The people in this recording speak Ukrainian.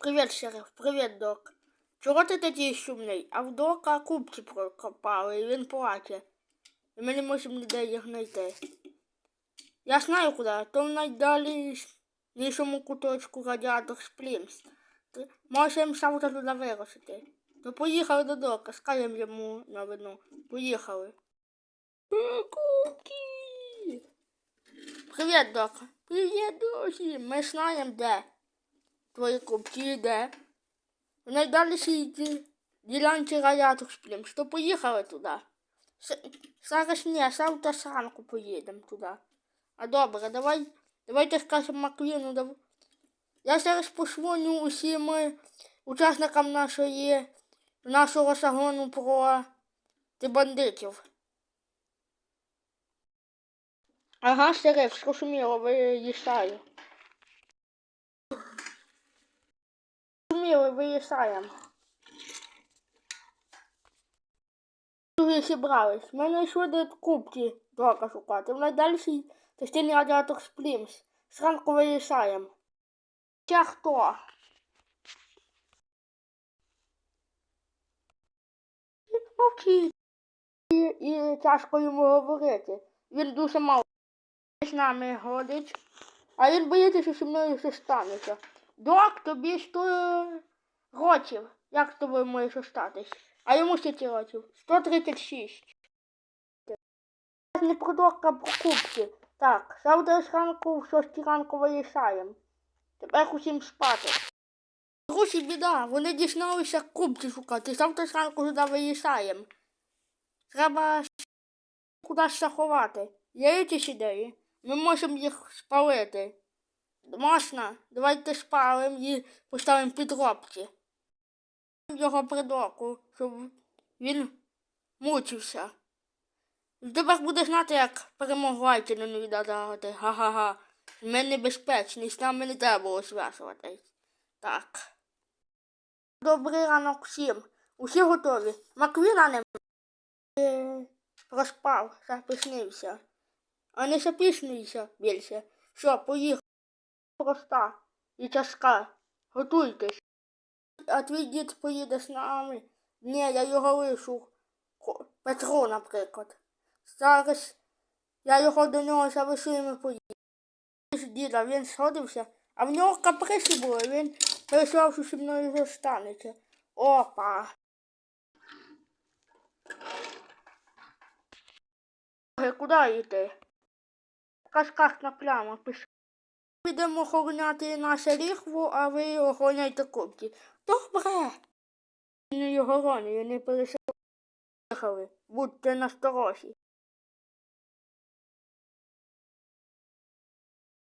Привіт, шериф, привіт, док. Чого ти такий шумний? А в дока кубки прокопали, і він плаче. І ми не можемо ніде їх знайти. Я знаю куди, то в найдалішому куточку радіатор Сплімс. Їм завтра туди вирушити. То поїхали до дока, скажемо йому новину. Поїхали. Кубки! Привіт, док. Привіт, друзі. Ми знаємо, де твої кубки, де. В найдальшій ді- ділянці радіатор сплім. Що поїхали туди. С- Зараз ні, завтра зранку поїдемо туди. А добре, давай, давайте скажемо Маквіну. Дав... Я зараз позвоню усім учасникам нашої, нашого загону про ти бандитів. Ага, шериф, зрозуміло, виїжджаю. Зрозуміло, виїжджаємо. Друзі зібрались. Ми знайшли до кубки дока шукати. В найдальшій частині радіатор Сплімс. Зранку виїжджаємо. Ще хто? Мовчить. І, і тяжко йому говорити. Він дуже мало з нами ходить. А він боїться, що зі мною щось станеться. Док, тобі 100 років. Як з тобою може щось? А йому скільки років? 136. Не про дока, про кубки. Так, завтра зранку в 6 ранку вирішаємо. Тепер усім спати. Гроші біда, вони дізналися кубки шукати. Завтра зранку туди вирішаємо. Треба кудись заховати. Є якісь ідеї? Ми можемо їх спалити. Можна? Давайте спалимо і поставимо підробки. Його придоку, щоб він мучився. Тепер буде знати, як перемогу Айкіну віддати. Га-га-га. Ми небезпечні, з нами не треба було зв'язуватись. Так. Добрий ранок всім. Усі готові. Маквіна не проспав, запіснився. А не запіснюйся більше. Що, поїхав. Проста і тяжка. Готуйтесь. А твій дід поїде з нами. Ні, я його лишу. Петро, наприклад. Зараз я його до нього завешу і ми поїдемо. Діда, він сходився, а в нього каприси були, він переживав, що зі мною зостанеться. Опа. Куди йти? Кашкашна пляма пішла. Підемо охороняти наше ріхво, а ви охороняйте копті. Добре. Не його роню, не перешли. Будьте насторожі.